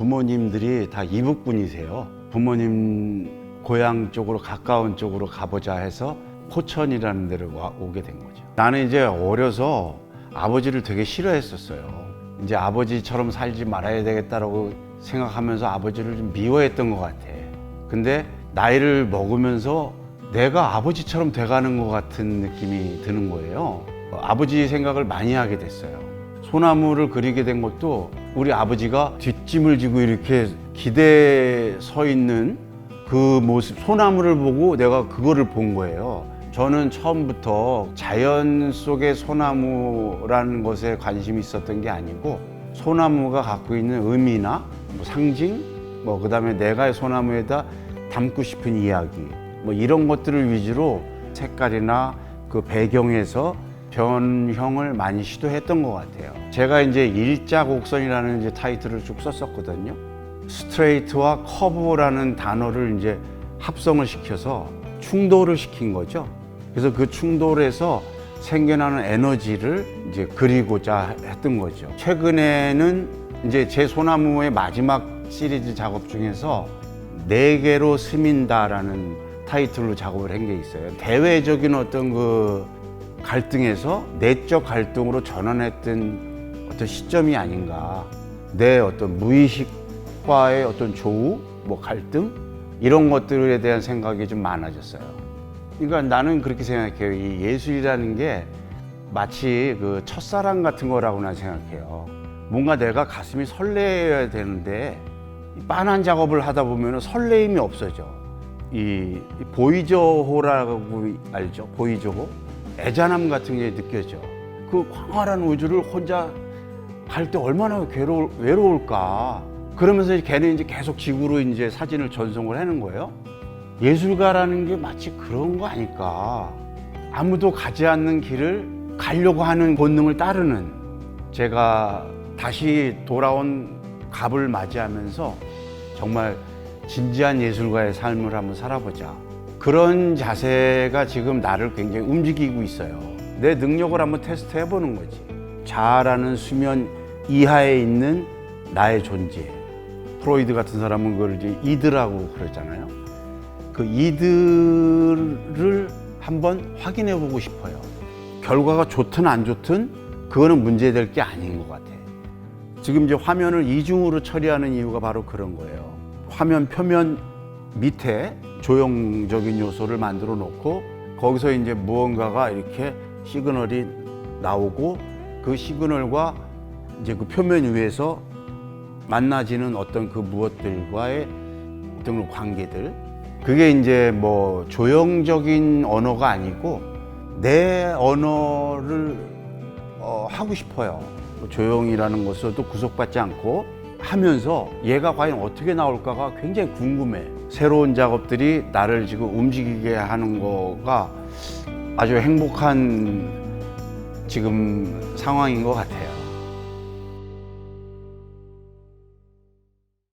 부모님들이 다 이북 분이세요. 부모님 고향 쪽으로 가까운 쪽으로 가보자 해서 포천이라는 데를 와, 오게 된 거죠. 나는 이제 어려서 아버지를 되게 싫어했었어요. 이제 아버지처럼 살지 말아야 되겠다라고 생각하면서 아버지를 좀 미워했던 것 같아. 근데 나이를 먹으면서 내가 아버지처럼 돼가는 것 같은 느낌이 드는 거예요. 아버지 생각을 많이 하게 됐어요. 소나무를 그리게 된 것도 우리 아버지가 뒷짐을 지고 이렇게 기대에 서 있는 그 모습, 소나무를 보고 내가 그거를 본 거예요. 저는 처음부터 자연 속의 소나무라는 것에 관심이 있었던 게 아니고 소나무가 갖고 있는 의미나 뭐 상징, 뭐 그다음에 내가 소나무에다 담고 싶은 이야기, 뭐 이런 것들을 위주로 색깔이나 그 배경에서 변형을 많이 시도했던 것 같아요. 제가 이제 일자 곡선이라는 이제 타이틀을 쭉 썼었거든요. 스트레이트와 커브라는 단어를 이제 합성을 시켜서 충돌을 시킨 거죠. 그래서 그 충돌에서 생겨나는 에너지를 이제 그리고자 했던 거죠. 최근에는 이제 제 소나무의 마지막 시리즈 작업 중에서 네 개로 스민다라는 타이틀로 작업을 한 게 있어요. 대외적인 어떤 그 갈등에서 내적 갈등으로 전환했던 어떤 시점이 아닌가. 내 어떤 무의식과의 어떤 조우, 뭐 갈등 이런 것들에 대한 생각이 좀 많아졌어요. 그러니까 나는 그렇게 생각해요. 이 예술이라는 게 마치 그 첫사랑 같은 거라고 난 생각해요. 뭔가 내가 가슴이 설레야 되는데 이 빤한 작업을 하다 보면 설레임이 없어져. 이 보이저호라고 알죠? 보이저호? 애잔함 같은 게 느껴져. 그 광활한 우주를 혼자 갈 때 얼마나 괴로울, 외로울까. 그러면서 걔는 이제 계속 지구로 이제 사진을 전송을 하는 거예요. 예술가라는 게 마치 그런 거 아닐까. 아무도 가지 않는 길을 가려고 하는 본능을 따르는 제가 다시 돌아온 갑을 맞이하면서 정말 진지한 예술가의 삶을 한번 살아보자. 그런 자세가 지금 나를 굉장히 움직이고 있어요. 내 능력을 한번 테스트 해 보는 거지. 자아라는 수면 이하에 있는 나의 존재. 프로이드 같은 사람은 그걸 이제 이드라고 그러잖아요. 그 이드를 한번 확인해 보고 싶어요. 결과가 좋든 안 좋든 그거는 문제될 게 아닌 것 같아. 지금 이제 화면을 이중으로 처리하는 이유가 바로 그런 거예요. 화면 표면 밑에 조형적인 요소를 만들어 놓고 거기서 이제 무언가가 이렇게 시그널이 나오고 그 시그널과 이제 그 표면 위에서 만나지는 어떤 그 무엇들과의 어떤 그 관계들 그게 이제 뭐 조형적인 언어가 아니고 내 언어를 어, 하고 싶어요. 뭐 조형이라는 것으로도 구속받지 않고 하면서 얘가 과연 어떻게 나올까가 굉장히 궁금해. 새로운 작업들이 나를 지금 움직이게 하는 거가 아주 행복한 지금 상황인 것 같아요.